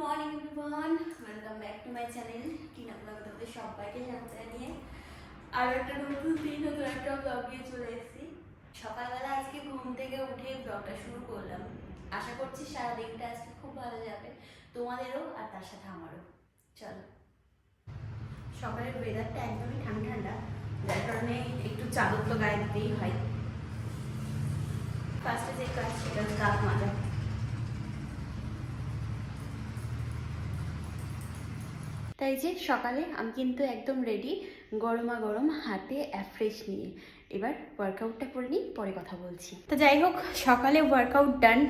Morning, everyone. Welcome back to my channel. Tina blog তোমাদের সবাইকে স্বাগত জানিয়ে। আর একটা নতুন দিন, নতুন একটা ব্লগ নিয়ে চলে এসেছি। সকালবেলা আজকে ঘুম থেকে উঠে ব্লগটা শুরু করলাম। আশা করছি সারা দিনটা আজকে খুব ভালো যাবে, তোমাদেরও আর তার সাথে আমারও। চলো। সকালের ওয়েদারটা একদমই ঠান্ডা ঠান্ডা যার কারণে একটু চাদর তো গায়ে দিতেই হয়। ফার্স্টে যে কাজ সেটা দাঁত মাজা তাই যে সকালে আমি কিন্তু একদম রেডি গরমা গরম হাতে অ্যাফ্রেশ নিয়ে। এবার ওয়ার্কআউটটা করে নিই, পরে কথা বলছি। তো যাই হোক, সকালে ওয়ার্কআউট ডান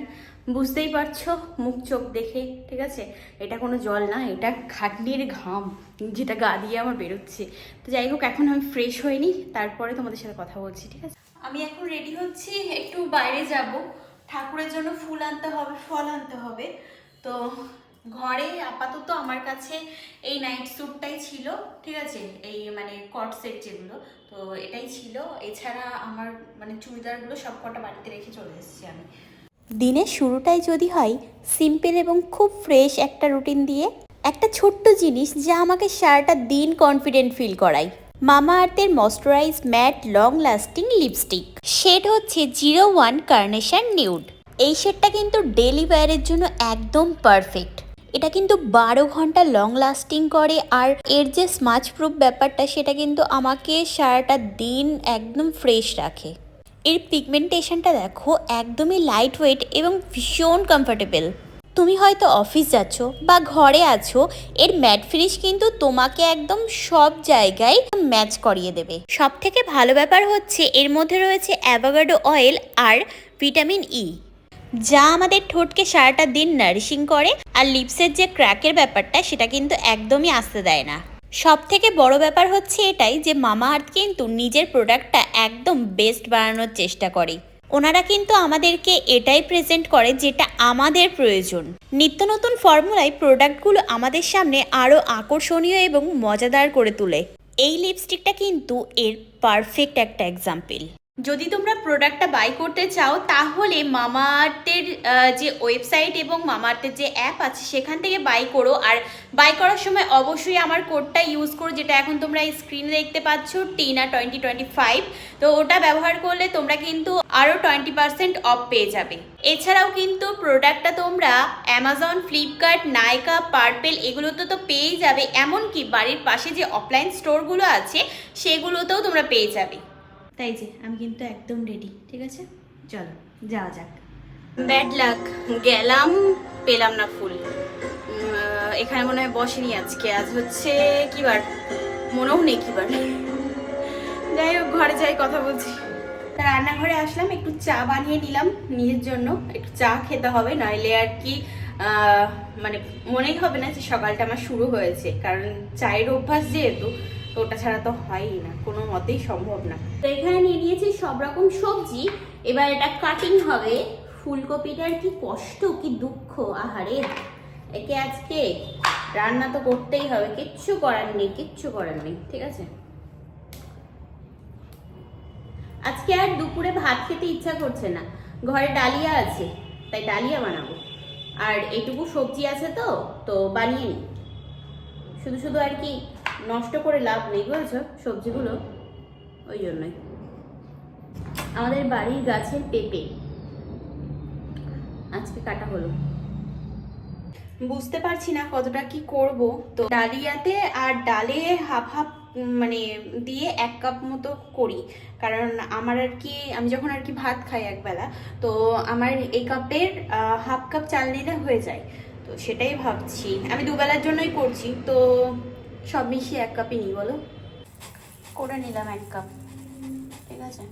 বুঝতেই পারছ, মুখ চোখ দেখে, ঠিক আছে? এটা কোনো জল না, এটা খাটনির ঘাম, যেটা গা দিয়ে আমার বেরোচ্ছে। তো যাই হোক, এখন আমি ফ্রেশ নিই, তারপরে তোমাদের সাথে কথা বলছি, ঠিক আছে? আমি এখন রেডি হচ্ছি, একটু বাইরে যাব। ঠাকুরের জন্য ফুল আনতে হবে, ফল আনতে হবে। তো ঘরে আপাতত আমার কাছে এই নাইট স্যুটটাই ছিল, ঠিক আছে? এই মানে কট সেট যেগুলো, তো এটাই ছিল। এছাড়া আমার মানে চুড়িদারগুলো সব কটা বাড়িতে রেখে চলে এসেছি আমি। দিনের শুরুটাই যদি হয় সিম্পল এবং খুব ফ্রেশ একটা রুটিন দিয়ে, একটা ছোট্ট জিনিস যা আমাকে সারাটা দিন কনফিডেন্ট ফিল করায়। মামা আর্থের moisturise matte long lasting lipstick shade হচ্ছে জিরো ওয়ান কার্নেশন নিউড এই শেডটা কিন্তু ডেলি ওয়্যারের জন্য একদম পারফেক্ট এটা কিন্তু বারো ঘণ্টা লং লাস্টিং করে আর এর যে স্মাচ প্রুফ ব্যাপারটা, সেটা কিন্তু আমাকে সারাটা দিন একদম ফ্রেশ রাখে। এর পিগমেন্টেশনটা দেখো, একদমই লাইট ওয়েট এবং ভীষণ কমফোর্টেবল তুমি হয়তো অফিস যাচ্ছ বা ঘরে আছো, এর ম্যাট ফিনিশ কিন্তু তোমাকে একদম সব জায়গায় ম্যাচ করিয়ে দেবে। সব থেকে ভালো ব্যাপার হচ্ছে, এর মধ্যে রয়েছে অ্যাভোগাডো অয়েল আর ভিটামিন ই যা আমাদের ঠোঁটকে সারাটা দিন নারিশিং করে, আর লিপসের যে ক্র্যাকের ব্যাপারটা, সেটা কিন্তু একদমই আসতে দেয় না। সব থেকে বড় ব্যাপার হচ্ছে এটাই যে মামা আর্থ কিন্তু নিজের প্রোডাক্টটা একদম বেস্ট বানানোর চেষ্টা করে। ওনারা কিন্তু আমাদেরকে এটাই প্রেজেন্ট করে যেটা আমাদের প্রয়োজন। নিত্য নতুন ফর্মুলায় প্রোডাক্টগুলো আমাদের সামনে আরও আকর্ষণীয় এবং মজাদার করে তোলে। এই লিপস্টিকটা কিন্তু এর পারফেক্ট একটা এক্সাম্পল যদি তোমরা প্রোডাক্টটা বাই করতে চাও, তাহলে মামাআর্থের যে ওয়েবসাইট এবং মামাআর্থের যে অ্যাপ আছে, সেখান থেকে বাই করো। আর বাই করার সময় অবশ্যই আমার কোডটা ইউজ করো, যেটা এখন তোমরা এই স্ক্রিনে দেখতে পাচ্ছ টিনা টোয়েন্টি টোয়েন্টি ফাইভ তো ওটা ব্যবহার করলে তোমরা কিন্তু আরও টোয়েন্টি পার্সেন্ট অফ পেয়ে যাবে। এছাড়াও কিন্তু প্রোডাক্টটা তোমরা অ্যামাজন ফ্লিপকার্ট নাইকা পার্পেল এগুলোতে তো পেয়েই যাবে। এমনকি বাড়ির পাশে যে অফলাইন স্টোরগুলো আছে, সেগুলোতেও তোমরা পেয়ে যাবে। তাই যে আমি কিন্তু একদম রেডি ঠিক আছে? চলো যাওয়া যাক। ব্যাড লাক গেলাম পেলাম না ফুল। এখানে মনে হয় বসেনি আজকে আজ হচ্ছে কি বার মনেও নেই কি বার যাই হোক ঘরে যাই কথা বলছি। রান্নাঘরে আসলাম একটু চা বানিয়ে নিলাম নিজের জন্য। একটু চা খেতে হবে নইলে আর কি মানে মনেই হবে না যে সকালটা আমার শুরু হয়েছে। কারণ চায়ের অভ্যাস যেহেতু ওটা ছাড়া তো হয়ই না, কোনো মতেই সম্ভব না। তো এখানে নিয়ে নিয়েছি সব রকম সবজি, এবার এটা কাটিং হবে। ফুলকপিটার কি কষ্ট, কি দুঃখ, আহারে। একে আজকে রান্না তো করতেই হবে, কিচ্ছু করার নেই, কিচ্ছু করার নেই, ঠিক আছে? আজকে আর দুপুরে ভাত খেতে ইচ্ছা করছে না। ঘরে ডালিয়া আছে, তাই ডালিয়া বানাবো। আর এটুকু সবজি আছে তো তো বানিয়ে নিই। শুধু শুধু আর কি নষ্ট করে লাভ নেই বুঝেছ সবজিগুলো ওই জন্যই। আমাদের বাড়ির গাছের পেঁপে। আজকে কাটা হলো। বুঝতে পারছি না কতটা কি করব। তো ডালিয়াতে আর ডালে হাফ হাফ মানে দিয়ে এক কাপ মতো করি। কারণ আমার আর কি, আমি যখন আর কি ভাত খাই একবেলা, তো আমার এই কাপের হাফ কাপ চাল নিলে হয়ে যায়। তো সেটাই ভাবছি। আমি দুবেলার জন্যই করছি। তো সব মিশিয়ে এক কাপই নিই বলো। করে নিলাম এক কাপ ঠিক আছে।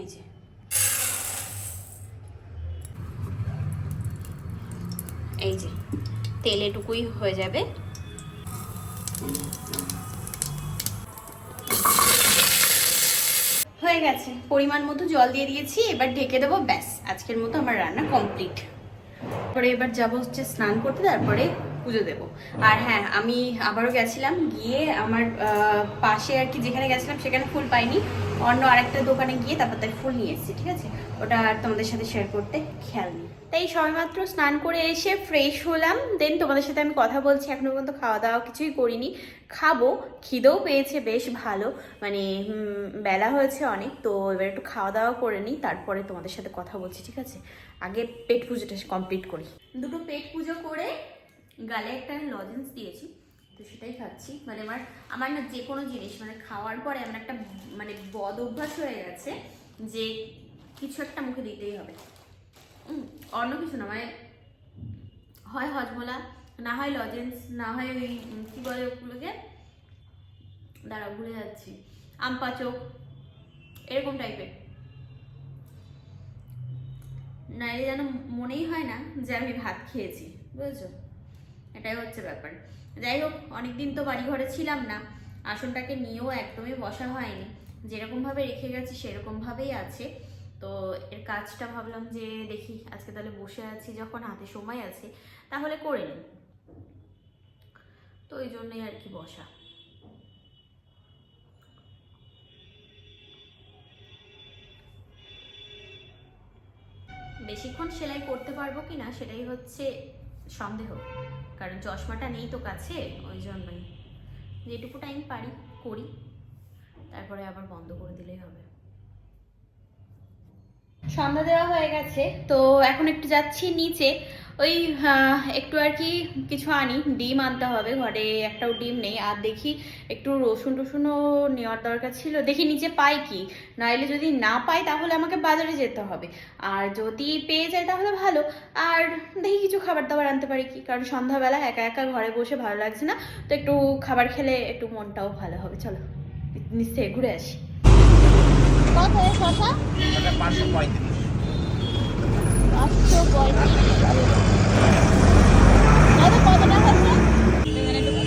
এই যে। এই যে তেল এটুকুই হয়ে যাবে। হয়ে গেছে পরিমাণ মতো জল দিয়ে দিয়েছি এবার ঢেকে দেবো ব্যাস। আজকের মতো আমার রান্না কমপ্লিট তারপরে এবার যাব হচ্ছে স্নান করতে, তারপরে পুজো দেবো। আর হ্যাঁ আমি আবারও গেছিলাম, গিয়ে আমার পাশে আর কি যেখানে গেছিলাম সেখানে ফুল পাইনি। অন্য আরেকটা দোকানে গিয়ে তারপর তাই ফুল নিয়ে এসেছি, ঠিক আছে? ওটা আর তোমাদের সাথে শেয়ার করতে খেয়াল নেই। তাই সবেমাত্র স্নান করে এসে ফ্রেশ হলাম। দেন তোমাদের সাথে আমি কথা বলছি, এখনও পর্যন্ত খাওয়া দাওয়া কিছুই করিনি। খাব, খিদেও পেয়েছে বেশ ভালো। মানে বেলা হয়েছে অনেক, তো এবার একটু খাওয়া দাওয়া করে নিই, তারপরে তোমাদের সাথে কথা বলছি, ঠিক আছে? আগে পেট পুজোটা কমপ্লিট করি। দুটো পেট পুজো করে গালে একটা আমি লজেন্স দিয়েছি, তো সেটাই খাচ্ছি। মানে আমার আমার না যে কোনো জিনিস মানে খাওয়ার পরে আমার একটা মানে বদ অভ্যাস হয়ে গেছে যে কিছু একটা মুখে দিতেই হবে। অন্য কিছু না মানে হয় হজমোলা না হয় লজেন্স না হয় ওই কি বলে ওগুলোকে দাঁড়া ভুলে যাচ্ছি আম পাচক এরকম টাইপের না নাইলে যেন মনেই হয় না যে আমি ভাত খেয়েছি বুঝেছ এটাই হচ্ছে ব্যাপার যাই হোক অনেকদিন তো বাড়ি ঘরে ছিলাম না আসনটাকে নিয়েও একদমই বসা হয়নি যেরকমভাবে রেখে গেছি সেরকমভাবেই আছে তো এর কাজটা ভাবলাম যে দেখি আজকে তাহলে বসে আছি যখন হাতে সময় আছে, তাহলে করে নিই। তো ওই জন্যই আর কি বসা। বেশিক্ষণ সেলাই করতে পারব কি না সেটাই হচ্ছে সন্দেহ, কারণ চশমাটা নেই তো কাছে, ওই জন্যই। যেটুকু টাইম পারি, করি, তারপরে আবার বন্ধ করে দিলেই হবে। সন্ধ্যা দেওয়া হয়ে গেছে। তো এখন একটু যাচ্ছি নিচে। ওই একটু আর কি কিছু আনি। ডিম আনতে হবে। ঘরে একটাও ডিম নেই। আর দেখি একটু রসুন টসুনও নেওয়ার দরকার ছিল। দেখি নিচে পাই কি। নাইলে যদি না পাই, তাহলে আমাকে বাজারে যেতে হবে। আর যদি পেয়ে যাই, তাহলে ভালো। আর দেখি কিছু খাবার দাবার আনতে পারি কি। কারণ সন্ধ্যাবেলা একা একা ঘরে বসে ভালো লাগছে না। তো একটু খাবার খেলে একটু মনটাও ভালো হবে। চলো নিশ্চয়ই ঘুরে আসি। কত এ শশা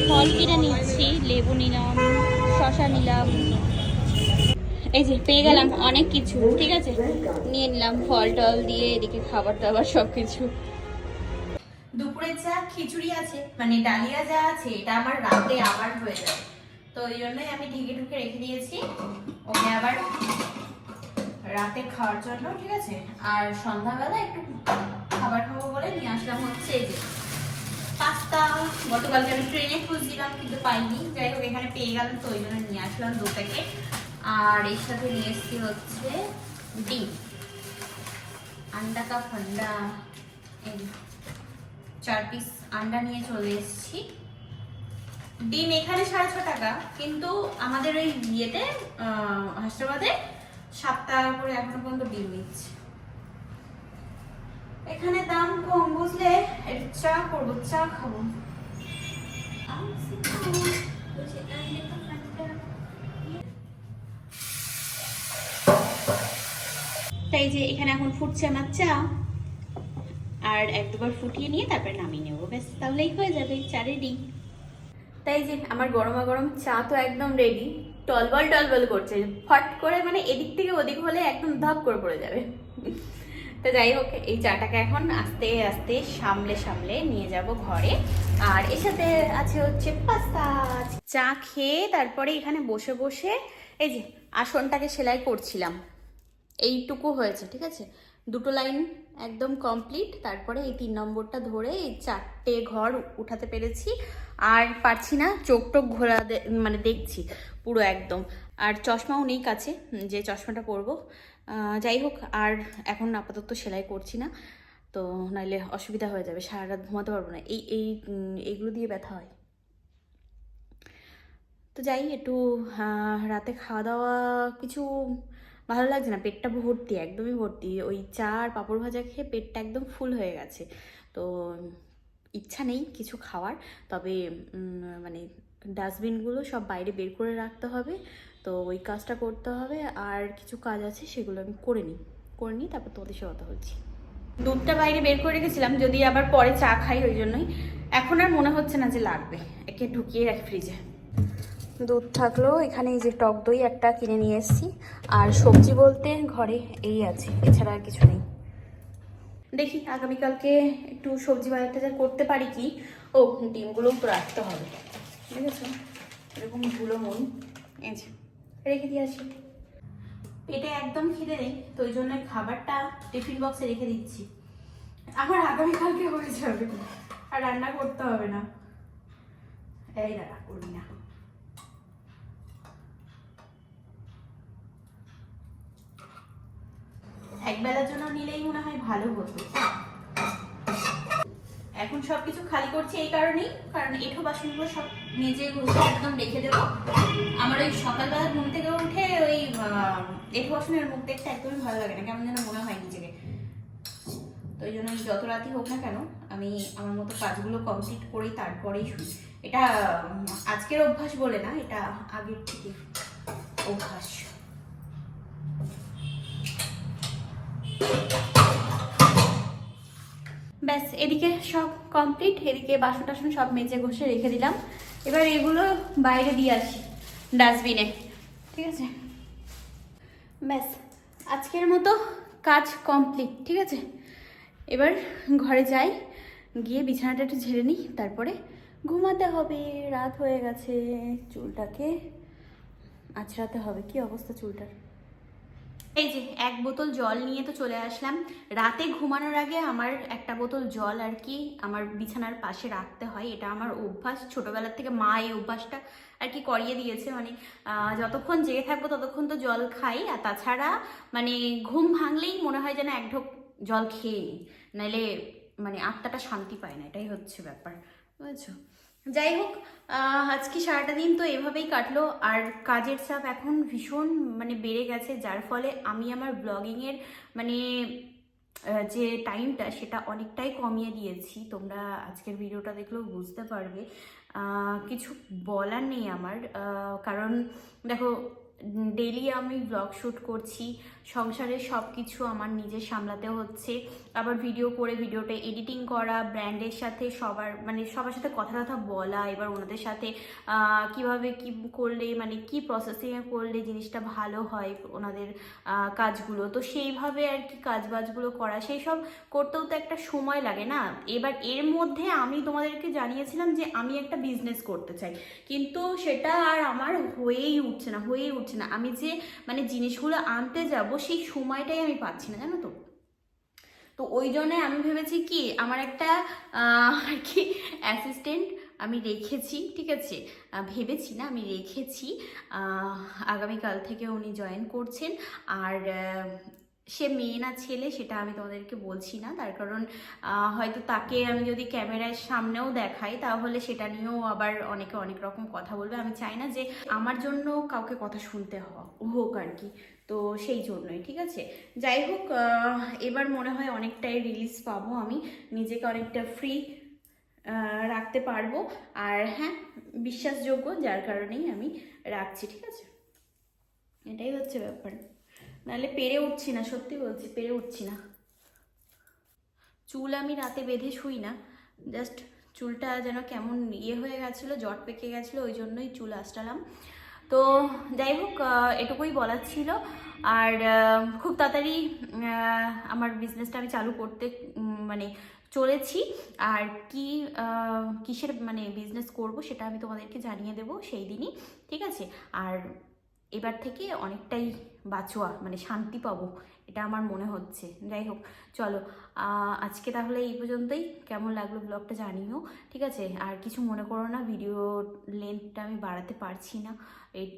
ফল কিনে নিচ্ছি লেবু নিলাম শশা নিলাম। এই যে পেয়ে গেলাম অনেক কিছু ঠিক আছে? নিয়ে নিলাম ফল টল দিয়ে এদিকে খাবার দাবার সব কিছু দুপুরের যা খিচুড়ি আছে মানে ডালিয়া যা আছে এটা আমার রাতে আবার হয়ে তো ওই জন্যই আমি ঢেকে ঢুকে রেখে দিয়েছি। ওকে আবার রাতে খাওয়ার জন্য, ঠিক আছে? আর সন্ধ্যাবেলা একটু খাবার খাব বলে নিয়ে আসলাম হচ্ছে এই যে পাস্তা। গতকালকে আমি ট্রেনে খুঁজছিলাম, কিন্তু পাইনি। যাই হোক, এখানে পেয়ে গেলাম তো, ওই জন্য নিয়ে আসলাম দু প্যাকেট আর এর সাথে নিয়ে এসেছি হচ্ছে ডিম। আন্ডা কা ফান্ডা চার পিস আন্ডা নিয়ে চলে এসেছি। ডিম এখানে সাড়ে ছ টাকা, কিন্তু আমাদের ওই ইয়েতে হাসপাতালে সাত করে এখনও পর্যন্ত ডিম নিচ্ছে। এখানে দাম কম বুঝলে চা করব, চা খাব। তাই যে এখানে এখন ফুটছে আমার চা। আর এক দুবার ফুটিয়ে নিয়ে তারপরে নামিয়ে নেব। ব্যাস, তাহলেই হয়ে যাবে, চা রেডি তাই যে আমার গরমা গরম চা তো একদম রেডি টলবল টলবল করছে। ফট করে মানে এদিক থেকে ওদিক হলে একদম ধপ করে পড়ে যাবে। তো যাই হোক, এই চাটাকে এখন আস্তে আস্তে সামলে সামলে নিয়ে যাব ঘরে। আর এর সাথে আছে হচ্ছে পাস্তা। চা খেয়ে তারপরে এখানে বসে বসে এই যে আসনটাকে সেলাই করছিলাম। এইটুকু হয়েছে, ঠিক আছে? দুটো লাইন একদম কমপ্লিট তারপরে এই তিন নম্বরটা ধরে এই চারটে ঘর উঠাতে পেরেছি। আর পারছি না, চোখ টোক ঘোরা মানে দেখছি পুরো একদম। আর চশমাও নেই কাছে যে চশমাটা পরবো। যাই হোক, আর এখন আপাতত সেলাই করছি না। তো নাইলে অসুবিধা হয়ে যাবে সারা রাত ঘুমাতে পারব না। এই এই এইগুলো দিয়ে ব্যথা হয়। তো যাই, একটু রাতে খাওয়া দাওয়া কিছু ভালো লাগছে না, পেটটা ভর্তি, একদমই ভর্তি। ওই চা আর পাঁপড় ভাজা খেয়ে পেটটা একদম ফুল হয়ে গেছে। তো ইচ্ছা নেই কিছু খাওয়ার, তবে মানে ডাস্টবিনগুলো সব বাইরে বের করে রাখতে হবে। তো ওই কাজটা করতে হবে, আর কিছু কাজ আছে সেগুলো আমি করে নিই করে নিই তারপর তোমাদের সে কথা বলছি। দুধটা বাইরে বের করে রেখেছিলাম, যদি আবার পরে চা খাই ওই জন্যই। এখন আর মনে হচ্ছে না যে লাগবে, একে ঢুকিয়ে রাখি ফ্রিজে দুধ থাকল, এখানে এই যে টক দই একটা কিনে নিয়ে এসেছি। আর সবজি বলতে ঘরে এই আছে, এছাড়া আর কিছু নেই। দেখি আগামীকালকে একটু সবজি বাজার টাজার করতে পারি কি? ও ডিমগুলোও তো রাখতে হবে। ঠিক আছে এরকম ধুলো মন। এই যে, রেখে দিয়ে আসি। পেটে একদম খিদে নেই, তো ওই জন্য খাবারটা টিফিন বক্সে রেখে দিচ্ছি। আমার আগামীকালকে হয়ে যাবে। আর রান্না করতে হবে না। এই দাঁড়া, করবি না। একবেলার জন্য নিলেই মনে হয় ভালো হতো। এখন সবকিছু খালি করছি এই কারণেই, কারণ এঠো বাসনগুলো সব মেজে ঘষে একদম রেখে দেবো। আমার ওই সকালবেলা ঘুম থেকে উঠে ওই এঠো বাসনের মুখ দেখতে একদমই ভালো লাগে না, কেমন যেন মনে হয় নিজেকে। তো ওই জন্য যত রাতই হোক না কেন, আমি আমার মতো কাজগুলো কমপ্লিট করি তারপরেই শুই। এটা আজকের অভ্যাস বলে না, এটা আগের থেকে অভ্যাস। ব্যাস, এদিকে সব কমপ্লিট এদিকে বাসন টাসন সব মেজে ঘষে রেখে দিলাম। এবার এগুলো বাইরে দিয়ে আসি ডাস্টবিনে ঠিক আছে? ব্যাস, আজকের মতো কাজ কমপ্লিট ঠিক আছে? এবার ঘরে যাই, গিয়ে বিছানাটা একটু ঝেড়ে নিই, তারপরে ঘুমাতে হবে, রাত হয়ে গেছে, চুলটাকে আছড়াতে হবে, কি অবস্থা চুলটার? এই যে এক বোতল জল নিয়ে তো চলে আসলাম। রাতে ঘুমানোর আগে আমার একটা বোতল জল আর কি আমার বিছানার পাশে রাখতে হয়। এটা আমার অভ্যাস। ছোটবেলার থেকে মা এই অভ্যাসটা আর কি করিয়ে দিয়েছে। মানে যতক্ষণ জেগে থাকব ততক্ষণ তো জল খাই। আর তাছাড়া মানে ঘুম ভাঙলেই মনে হয় যেন এক ঢোক জল খেয়ে নিই। নাইলে মানে আত্মাটা শান্তি পায় না। এটাই হচ্ছে ব্যাপার। বুঝেছ? যাই হোক আজকে সারাটা দিন তো এভাবেই কাটলো। আর কাজের চাপ এখন ভীষণ মানে বেড়ে গেছে, যার ফলে আমি আমার ব্লগিংয়ের মানে যে টাইমটা সেটা অনেকটাই কমিয়ে দিয়েছি। তোমরা আজকের ভিডিওটা দেখলেও বুঝতে পারবে। কিছু বলার নেই আমার। কারণ দেখো ডেলি আমি ব্লগ শ্যুট করছি। সংসারের সব কিছু আমার নিজে সামলাতে হচ্ছে। আবার ভিডিও করে ভিডিওটা এডিটিং করা ব্র্যান্ডের সাথে সবার মানে সবার সাথে কথা কথা বলা, এবার ওনাদের সাথে কীভাবে কি করলে মানে কি প্রসেসিংয়ে করলে জিনিসটা ভালো হয় ওনাদের কাজগুলো। তো সেইভাবে আর কি কাজ বাজগুলো করা। সেই সব করতেও তো একটা সময় লাগে না? এবার এর মধ্যে আমি তোমাদেরকে জানিয়েছিলাম যে আমি একটা বিজনেস করতে চাই। কিন্তু সেটা আর আমার হয়েই উঠছে না, হয়েই উঠছে না। আমি যে মানে জিনিসগুলো আনতে যাব, সেই সময়টাই আমি পাচ্ছি না, জানো তো। তো ওই জন্যে আমি ভেবেছি কি, আমার একটা আর কি অ্যাসিস্ট্যান্ট আমি রেখেছি, ঠিক আছে? ভেবেছি না, আমি রেখেছি। আগামীকাল থেকে উনি জয়েন করছেন। আর সে মেয়ে না, ছেলে সেটা আমি তোমাদেরকে বলছি না। তার কারণ হয়তো তাকে আমি যদি ক্যামেরার সামনেও দেখাই, তাহলে সেটা নিয়েও আবার অনেকে অনেক রকম কথা বলবে। আমি চাই না যে আমার জন্য কাউকে কথা শুনতে হোক আর কি। তো সেই জন্যই, ঠিক আছে? যাই হোক এবার মনে হয় অনেকটাই রিলিজ পাবো আমি। নিজেকে অনেকটা ফ্রি রাখতে পারব। আর হ্যাঁ বিশ্বাসযোগ্য, যার কারণেই আমি রাখছি, ঠিক আছে? এটাই হচ্ছে ব্যাপার। নাহলে পেরে উঠছি না, সত্যি বলছি, পেরে উঠছি না। চুল আমি রাতে বেঁধে শুই না জাস্ট চুলটা যেন কেমন ইয়ে হয়ে গেছিল, জট পেকে গেছিল, ওই জন্যই চুল আসটালাম তো যাই হোক এটুকুই বলার ছিল। আর খুব তাড়াতাড়ি আমার বিজনেসটা আমি চালু করতে মানে চলেছি। আর কি কিসের মানে বিজনেস করব সেটা আমি তোমাদেরকে জানিয়ে দেবো সেই দিনই, ঠিক আছে? আর এবার থেকে অনেকটাই বাঁচোয়া মানে শান্তি পাবো, এটা আমার মনে হচ্ছে। যাই হোক, চলো আজকে তাহলে এই পর্যন্তই। কেমন লাগল ব্লগটা জানিও, ঠিক আছে? আর কিছু মনে করো না ভিডিও লেন্থটা আমি বাড়াতে পারছি না এই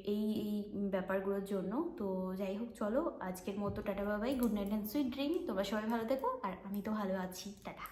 এই ব্যাপারগুলোর জন্য। তো যাই হোক, চলো, আজকের মতো tata Babai good night and sweet dream তোমরা সবাই ভালো থেকো, আর আমি তো ভালো আছি, টাটা।